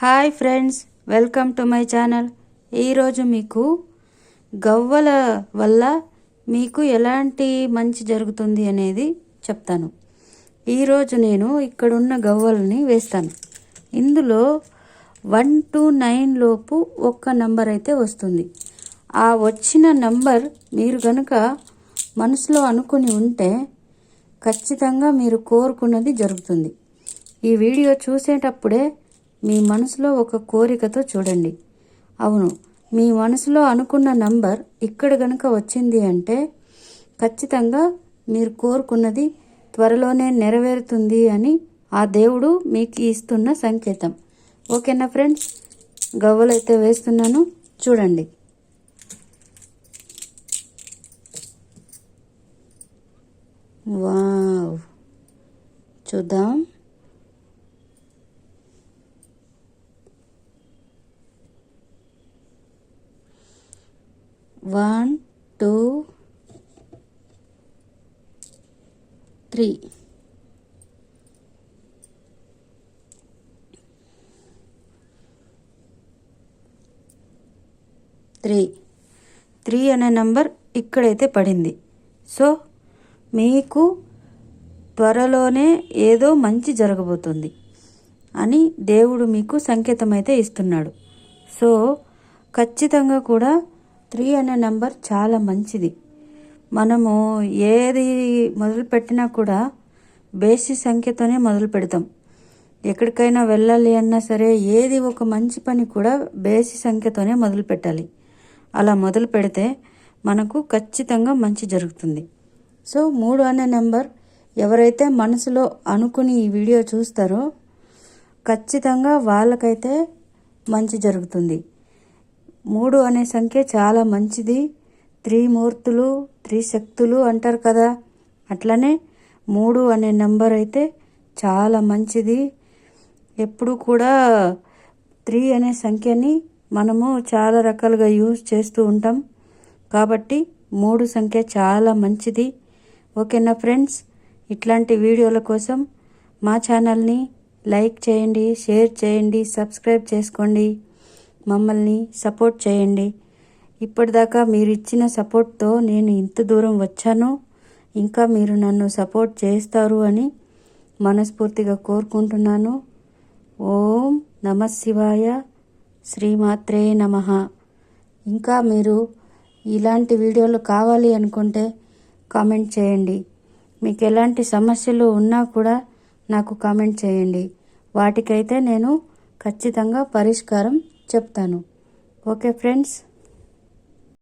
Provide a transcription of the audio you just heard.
Hi friends welcome to my channel. ఈరోజు మీకు గవ్వల వల్ల మీకు ఎలాంటి మంచి జరుగుతుంది అనేది చెప్తాను. ఈరోజు నేను ఇక్కడున్న గవ్వలని వేస్తాను. ఇందులో వన్ టు నైన్ లోపు ఒక్క నంబర్ అయితే వస్తుంది. ఆ వచ్చిన నంబర్ మీరు కనుక మనసులో అనుకుని ఉంటే ఖచ్చితంగా మీరు కోరుకున్నది జరుగుతుంది. ఈ వీడియో చూసేటప్పుడే మీ మనసులో ఒక కోరికతో చూడండి. అవును మీ మనసులో అనుకున్న నంబర్ ఇక్కడ గనుక వచ్చింది అంటే ఖచ్చితంగా మీరు కోరుకున్నది త్వరలోనే నెరవేరుతుంది అని ఆ దేవుడు మీకు ఇస్తున్న సంకేతం. ఓకేనా ఫ్రెండ్స్? గవ్వలు అయితే వేస్తున్నాను. చూడండి. వావ్. చూద్దాం. One two three. Three. Three అనే నంబర్ ఇక్కడైతే పడింది. సో మీకు త్వరలోనే ఏదో మంచి జరగబోతుంది అని దేవుడు మీకు సంకేతం అయితే ఇస్తున్నాడు. సో ఖచ్చితంగా కూడా త్రీ అనే నెంబర్ చాలా మంచిది. మనము ఏది మొదలు పెట్టినా కూడా బేసి సంఖ్యతోనే మొదలు పెడతాం. ఎక్కడికైనా వెళ్ళాలి అన్నా సరే ఏది ఒక మంచి పని కూడా బేసి సంఖ్యతోనే మొదలు పెట్టాలి. అలా మొదలు పెడితే మనకు ఖచ్చితంగా మంచి జరుగుతుంది. సో మూడు అనే నెంబర్ ఎవరైతే మనసులో అనుకుని ఈ వీడియో చూస్తారో ఖచ్చితంగా వాళ్ళకైతే మంచి జరుగుతుంది. మూడు అనే సంఖ్య చాలా మంచిది. త్రిమూర్తులు త్రిశక్తులు అంటారు కదా. అట్లనే మూడు అనే నెంబర్ అయితే చాలా మంచిది. ఎప్పుడు కూడా త్రీ అనే సంఖ్యని మనము చాలా రకాలుగా యూజ్ చేస్తూ ఉంటాం. కాబట్టి మూడు సంఖ్య చాలా మంచిది. ఓకేనా ఫ్రెండ్స్? ఇట్లాంటి వీడియోల కోసం మా ఛానల్ని లైక్ చేయండి షేర్ చేయండి సబ్స్క్రైబ్ చేసుకోండి. మమ్మల్ని సపోర్ట్ చేయండి. ఇప్పటిదాకా మీరు ఇచ్చిన సపోర్ట్తో నేను ఇంత దూరం వచ్చాను. ఇంకా మీరు నన్ను సపోర్ట్ చేస్తారు అని మనస్ఫూర్తిగా కోరుకుంటున్నాను. ఓం నమ శివాయ. శ్రీమాత్రే నమ. ఇంకా మీరు ఇలాంటి వీడియోలు కావాలి అనుకుంటే కామెంట్ చేయండి. మీకు ఎలాంటి సమస్యలు ఉన్నా కూడా నాకు కామెంట్ చేయండి. వాటికైతే నేను ఖచ్చితంగా పరిష్కారం చెప్తాను. Okay friends?